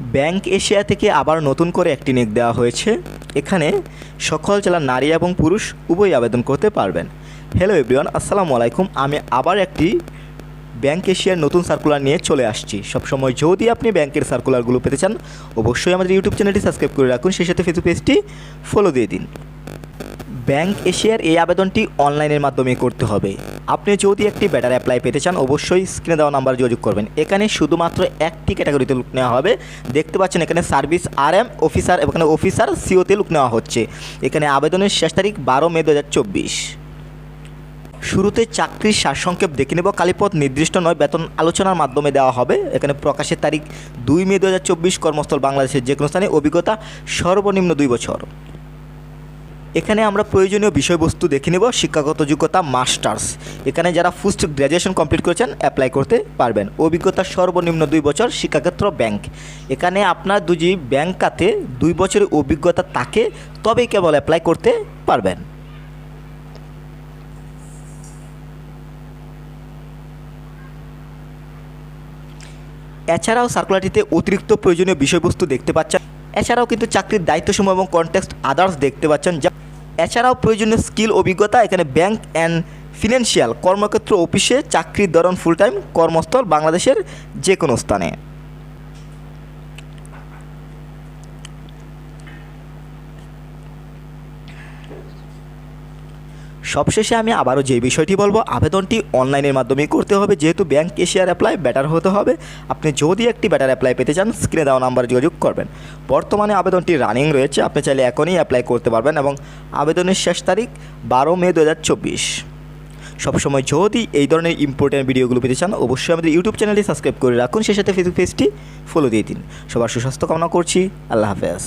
Bank Asia থেকে আবার নতুন করে একটি নিয়োগ দেওয়া হয়েছে। এখানে সকল জেলার নারী এবং পুরুষ উভয়ই আবেদন করতে পারবেন। হ্যালো এভরিওয়ান আসসালামু আলাইকুম। আমি আবার একটি ব্যাংক এশিয়ার নতুন সার্কুলার নিয়ে চলে আসছি। সবসময় যদি আপনি ব্যাংকের সার্কুলারগুলো পেতে চান, অবশ্যই আমাদের ইউটিউব চ্যানেলটি সাবস্ক্রাইব করে রাখুন। সেই সাথে ফেসবুক পেজটি ফলো দিয়ে দিন। ব্যাংক এশিয়ার এই আবেদনটি অনলাইনের মাধ্যমে করতে হবে। আপনি যদি একটি ব্যাটার অ্যাপ্লাই পেতে চান, অবশ্যই স্ক্রিনে দেওয়া নাম্বার যোগাযোগ করবেন। এখানে শুধুমাত্র একটি ক্যাটাগরিতে লুক নেওয়া হবে। দেখতে পাচ্ছেন এখানে সার্ভিস আর এম অফিসার এখানে অফিসার সিওতে লুক নেওয়া হচ্ছে। এখানে আবেদনের শেষ তারিখ বারো মে দু হাজার চব্বিশ। শুরুতে চাকরির সারসংক্ষেপ দেখে নেব। কালীপথ নির্দিষ্ট নয়, বেতন আলোচনার মাধ্যমে দেওয়া হবে। এখানে প্রকাশের তারিখ দুই মে দু হাজার চব্বিশ, কর্মস্থল বাংলাদেশের যে কোনো স্থানে। অভিজ্ঞতা সর্বনিম্ন দুই বছর। এখানে আমরা প্রয়োজনীয় বিষয়বস্তু দেখে নেব, শিক্ষাগত যোগ্যতা মাস্টার্স এখানে যারা পোস্ট গ্র্যাজুয়েশন কমপ্লিট করেছেন অ্যাপ্লাই করতে পারবেন। অভিজ্ঞতা সর্বনিম্ন দুই বছর, শিক্ষাক্ষেত্র ব্যাংক এখানে আপনার দুজি ব্যাংক খাতে দুই বছরের অভিজ্ঞতা থাকে, তবেই কেবল অ্যাপ্লাই করতে পারবেন। এছাড়াও সার্কুলারটিতে অতিরিক্ত প্রয়োজনীয় বিষয়বস্তু দেখতে পাচ্ছেন। এছাড়াও কিন্তু চাকরির দায়িত্বসমূহ এবং কনটেক্সট আদার্স দেখতে পাচ্ছেন, যা এছাড়াও প্রয়োজনীয় স্কিল, অভিজ্ঞতা এখানে ব্যাংক অ্যান্ড ফিনান্সিয়াল কর্মক্ষেত্র, অফিসে চাকরির ধরন ফুল টাইম কর্মস্থল বাংলাদেশের যে কোনো স্থানে। সবশেষে আমি আবারও যে বিষয়টি বলব, আবেদনটি অনলাইনের মাধ্যমেই করতে হবে। যেহেতু ব্যাংক এশিয়ার অ্যাপ্লাই ব্যাটার হতে হবে। আপনি যদি একটি ব্যাটার অ্যাপ্লাই পেতে চান স্ক্রিনে দেওয়া নাম্বার যোগাযোগ করবেন। বর্তমানে আবেদনটি রানিং রয়েছে, আপনি চাইলে এখনই অ্যাপ্লাই করতে পারবেন এবং আবেদনের শেষ তারিখ বারো মে দু হাজার চব্বিশ। সবসময় যদি এই ধরনের ইম্পর্টেন্ট ভিডিওগুলো পেতে চান, অবশ্যই আমাদের ইউটিউব চ্যানেলটি সাবস্ক্রাইব করে রাখুন। সেই সাথে ফেসবুক পেজটি ফলো দিয়ে দিন। সবার সুস্বাস্থ্য কামনা করছি। আল্লাহ হাফেজ।